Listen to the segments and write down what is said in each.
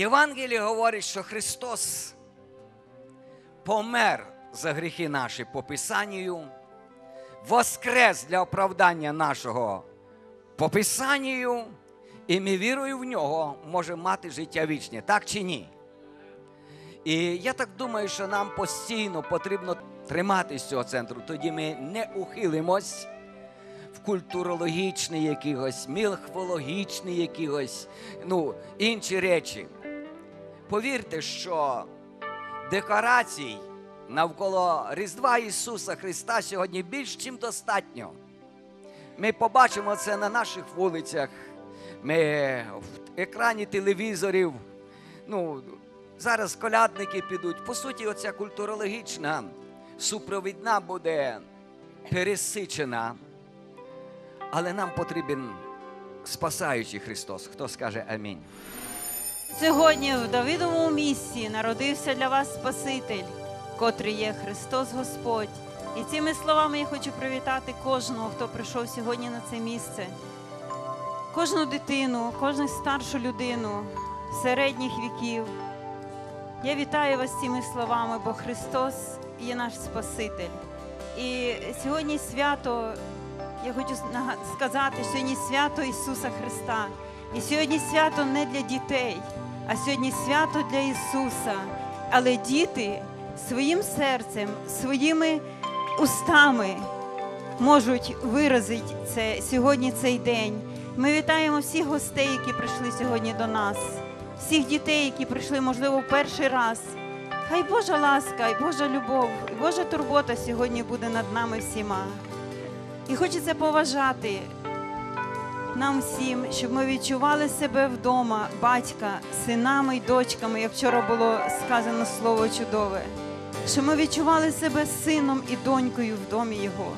Євангеліє говорить, що Христос помер за гріхи наші по Писанню, воскрес для оправдання нашого по Писанню, і ми вірою в нього можемо мати життя вічне, так чи ні? І я так думаю, що нам постійно потрібно триматись цього центру, тоді ми не ухилимось в культурологічний якихось, мілхвологічний якихось, ну, інші речі. Повірте, що декорацій навколо Різдва Ісуса Христа сьогодні більш чим достатньо. Ми побачимо це на наших вулицях, ми в екрані телевізорів. Ну, зараз колядники підуть. По суті, оця культурологічна супровідна буде пересичена. Але нам потрібен спасаючий Христос. Хто скаже амінь? Сьогодні в Давидовому місці народився для вас Спаситель, котрий є Христос Господь. І цими словами я хочу привітати кожного, хто прийшов сьогодні на це місце. Кожну дитину, кожну старшу людину середніх віків. Я вітаю вас цими словами, бо Христос є наш Спаситель. І сьогодні свято, я хочу сказати, сьогодні свято Ісуса Христа. І сьогодні свято не для дітей, а сьогодні свято для Ісуса. Але діти своїм серцем, своїми устами можуть виразити це сьогодні цей день. Ми вітаємо всіх гостей, які прийшли сьогодні до нас, всіх дітей, які прийшли, можливо, в перший раз. Хай Божа ласка, і Божа любов, і Божа турбота сьогодні буде над нами всіма. І хочеться поважати нам всім, щоб ми відчували себе вдома, батька, синами й дочками, як вчора було сказано слово чудове. Щоб ми відчували себе сином і донькою в домі Його,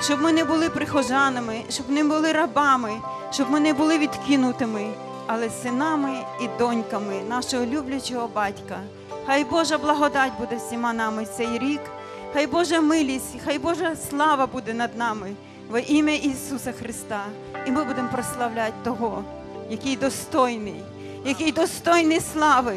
щоб ми не були прихожанами, щоб не були рабами, щоб ми не були відкинутими, але синами і доньками нашого люблячого батька. Хай Божа благодать буде всіма нами цей рік, хай Божа милість, хай Божа слава буде над нами во ім'я Ісуса Христа. І ми будемо прославляти того, який достойний, який достойний слави.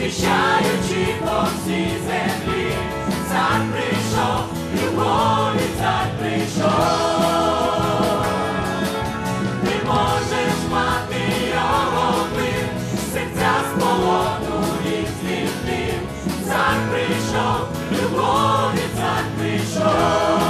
Звіщаючи по всій землі, цар прийшов, любові цар прийшов. Ти можеш мати його мир, серця з полону і звільнив. Цар прийшов, любові цар прийшов.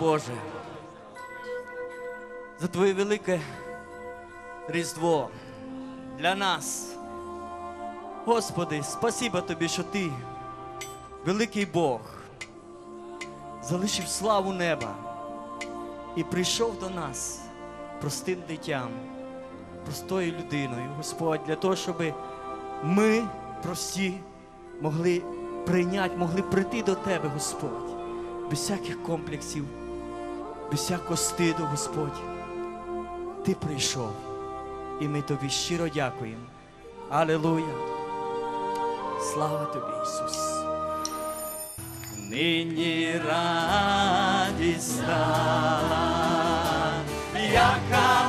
Боже, за Твоє велике Різдво для нас. Господи, спасіба тобі, що Ти, великий Бог, залишив славу неба і прийшов до нас простим дитям, простою людиною, Господь, для того, щоб ми прості могли прийняти, могли прийти до Тебе, Господь, без всяких комплексів, без всякого стиду, Господь. Ти прийшов, і ми тобі щиро дякуємо. Алілуя! Слава тобі, Ісус! Нині радість стала, яка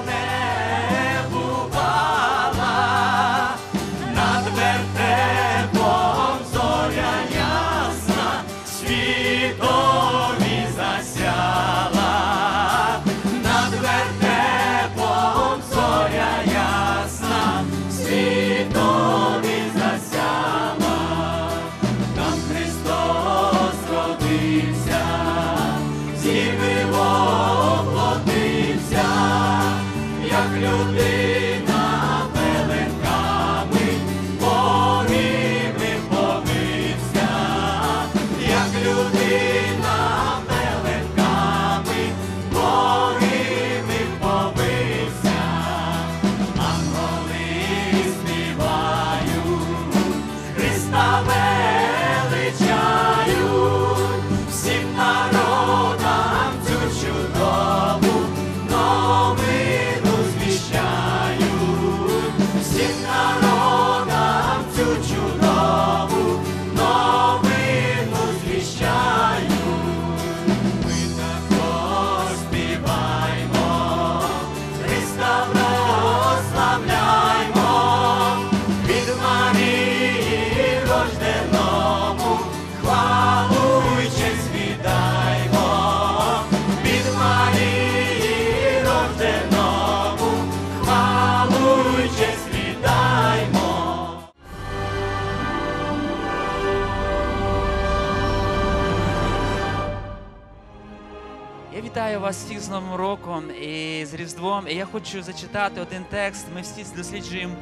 Я вітаю вас всіх з Новим роком і з Різдвом. І я хочу зачитати один текст. Ми всі досліджуємо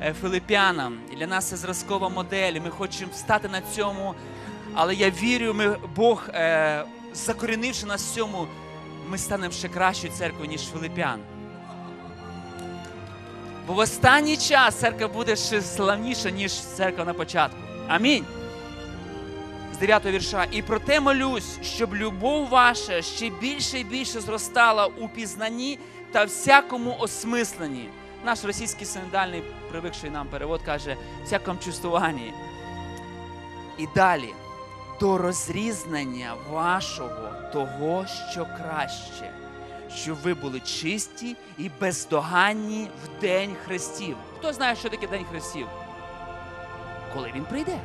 е, Филип'янам. І для нас це зразкова модель. Ми хочемо встати на цьому. Але я вірю, ми, Бог, е, закорінивши нас в цьому, ми станемо ще кращою церквою, ніж Филип'ян. Бо в останній час церква буде ще славніша, ніж церква на початку. Амінь 9 вірша. І проте молюсь, щоб любов ваша ще більше і більше зростала у пізнанні та всякому осмисленні. Наш російський синодальний, привикший нам перевод, каже всякому чувствуванні. І далі до розрізнення вашого того, що краще, щоб ви були чисті і бездоганні в день Христів. Хто знає, що таке день Христів? Коли він прийде.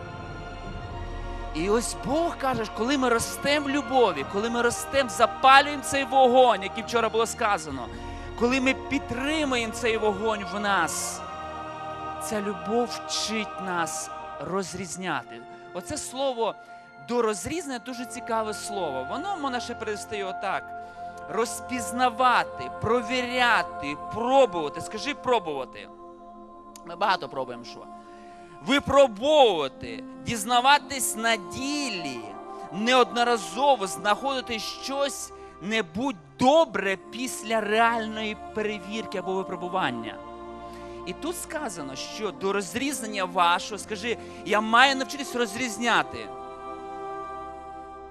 І ось Бог каже, коли ми ростемо любові, коли ми ростемо, запалюємо цей вогонь, який вчора було сказано, коли ми підтримуємо цей вогонь в нас, ця любов вчить нас розрізняти. Оце слово до розрізнення дуже цікаве слово. Воно можна ще перевести отак: розпізнавати, провіряти, пробувати. Скажи пробувати. Ми багато пробуємо що випробовувати, дізнаватись на ділі, неодноразово знаходити щось небудь добре після реальної перевірки або випробування. І тут сказано, що до розрізнення вашого, скажи, я маю навчитись розрізняти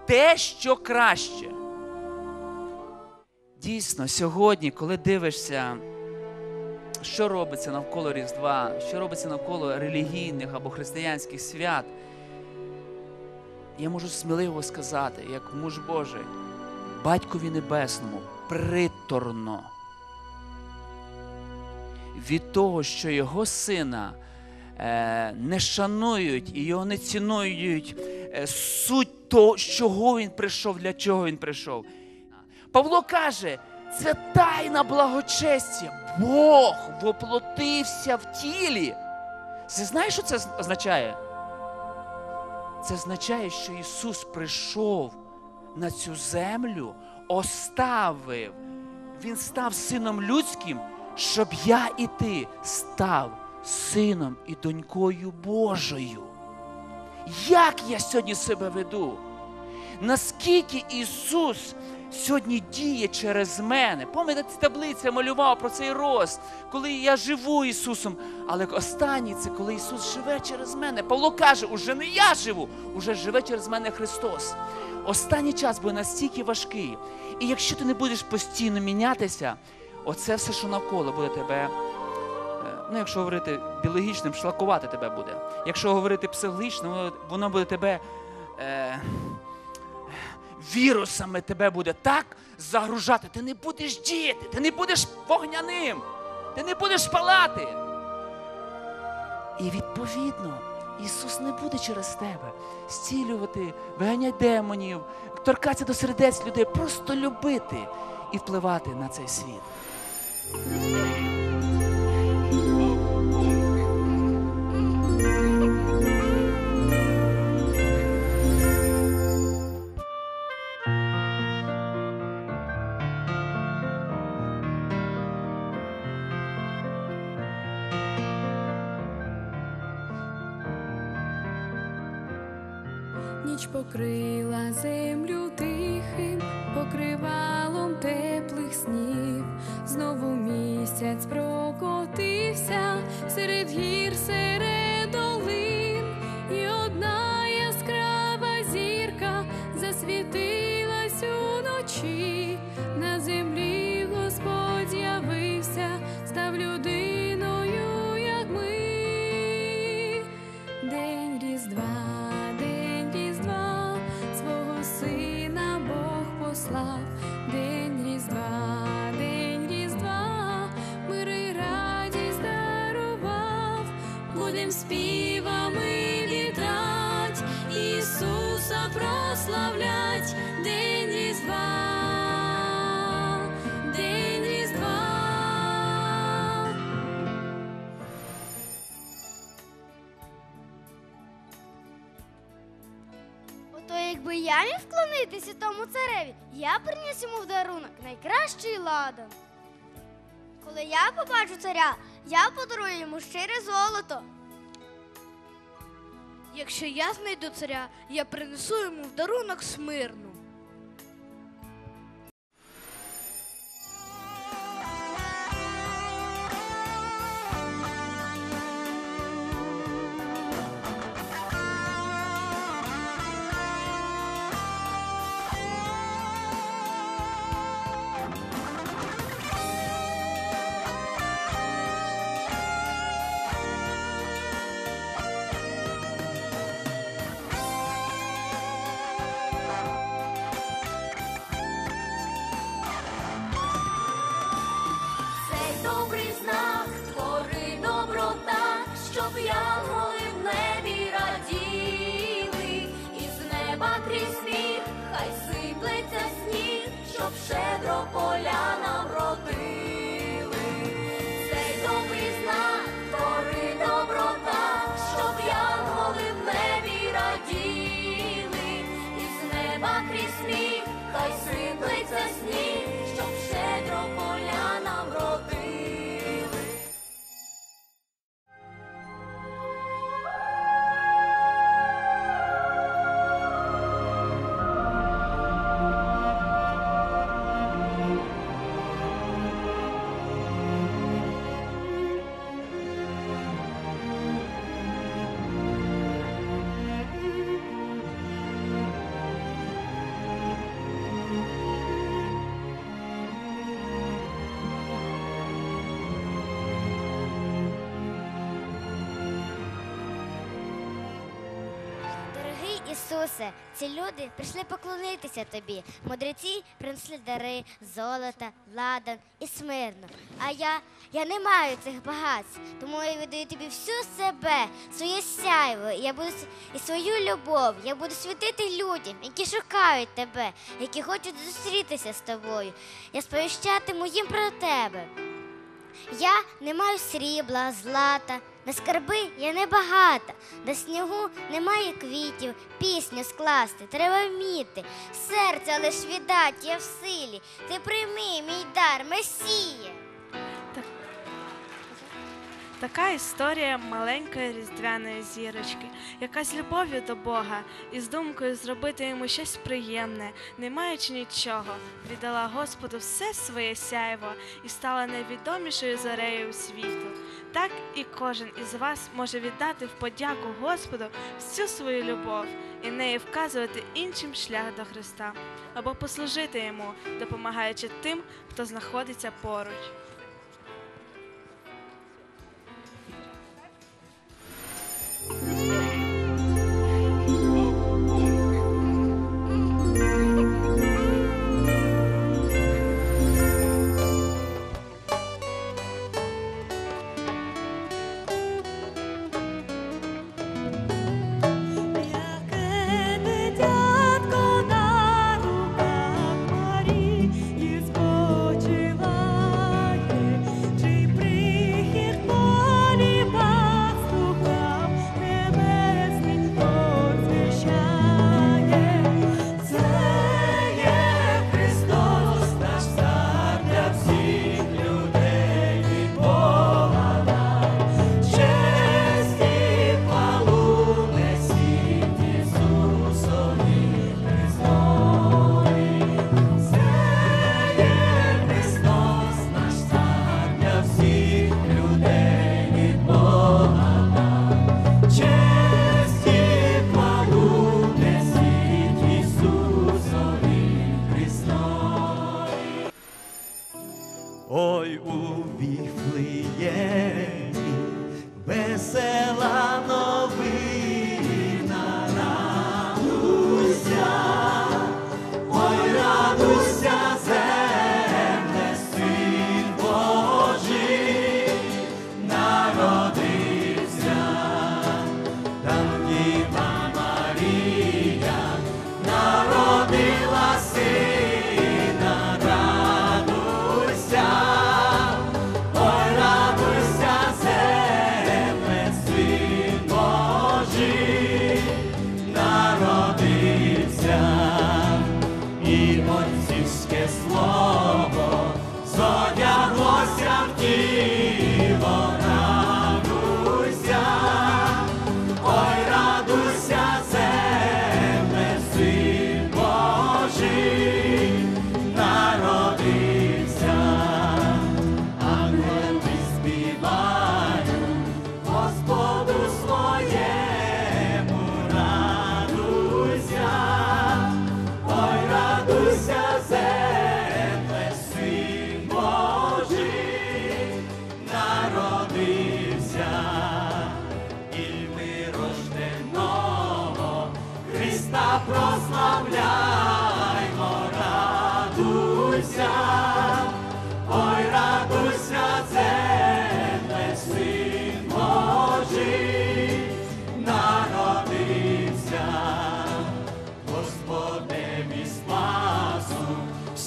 те, що краще. Дійсно, сьогодні, коли дивишся що робиться навколо Різдва, що робиться навколо релігійних або християнських свят, я можу сміливо сказати, як муж Божий, Батькові Небесному, приторно від того, що його сина е, не шанують і його не цінують е, суть того, чого він прийшов, для чого він прийшов. Павло каже, це тайна благочестя. Бог воплотився в тілі. Це знаєш, що це означає? Це означає, що Ісус прийшов на цю землю оставив. Він став сином людським, щоб я і ти став сином і донькою Божою. Як я сьогодні себе веду? Наскільки Ісус сьогодні діє через мене? Пам'ятаєте, таблиця малював про цей рост, коли я живу Ісусом. Але останній це коли Ісус живе через мене. Павло каже, уже не я живу, уже живе через мене Христос. Останній час буде настільки важкий. І якщо ти не будеш постійно мінятися, оце все, що навколо буде тебе. е, Ну, якщо говорити біологічним, шлакувати тебе буде. Якщо говорити психологічним, воно- воно буде тебе е, вірусами тебе буде так загружати. Ти не будеш діяти, ти не будеш вогняним, ти не будеш палати. І відповідно, Ісус не буде через тебе зцілювати, виганяти демонів, торкатися до сердець людей, просто любити і впливати на цей світ. місяць прокотився Я міг вклонитися тому цареві, я приніс йому в дарунок найкращий ладан. Коли я побачу царя, я подарую йому щире золото. Якщо я знайду царя, я принесу йому в дарунок смирну. Ісусе, ці люди прийшли поклонитися тобі. Мудреці принесли дари, золота, ладан і смирно. А я, я не маю цих багатств, тому я віддаю тобі всю себе, своє сяйво, я буду і свою любов. Я буду світити людям, які шукають тебе, які хочуть зустрітися з тобою. Я сповіщатиму їм про тебе. Я не маю срібла, злата, На скарби я не багата, до снігу немає квітів, пісню скласти, треба вміти. Серця лиш віддать я в силі. Ти прийми мій дар, Месія. Така історія маленької різдвяної зірочки, яка з любов'ю до Бога і з думкою зробити йому щось приємне, не маючи нічого, віддала Господу все своє сяйво і стала найвідомішою зорею у світу. Так і кожен із вас може віддати в подяку Господу всю свою любов і неї вказувати іншим шлях до Христа або послужити йому, допомагаючи тим, хто знаходиться поруч.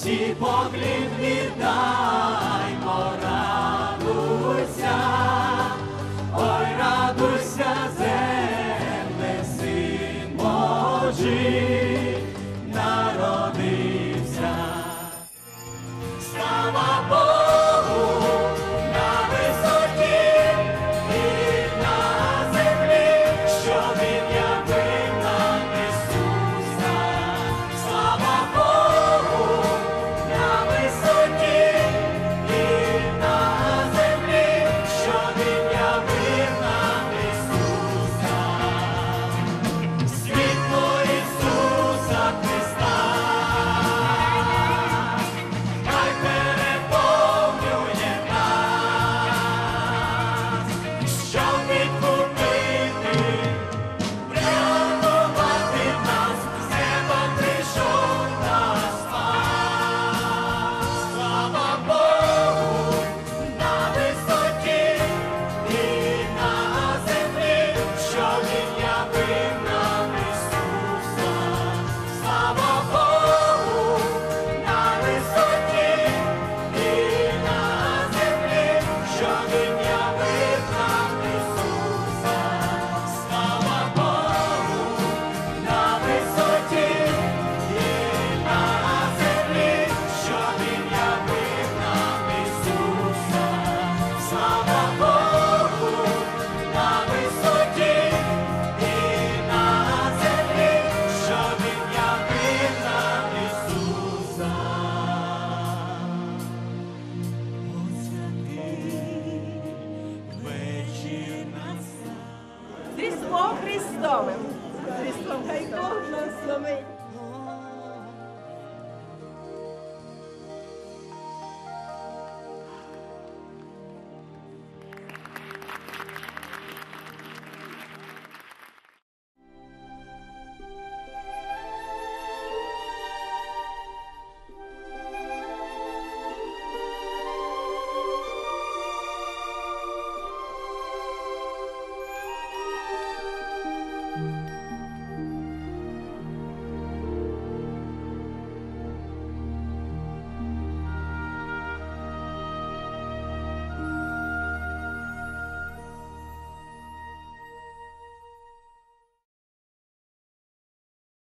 Всі поклін віддаймо,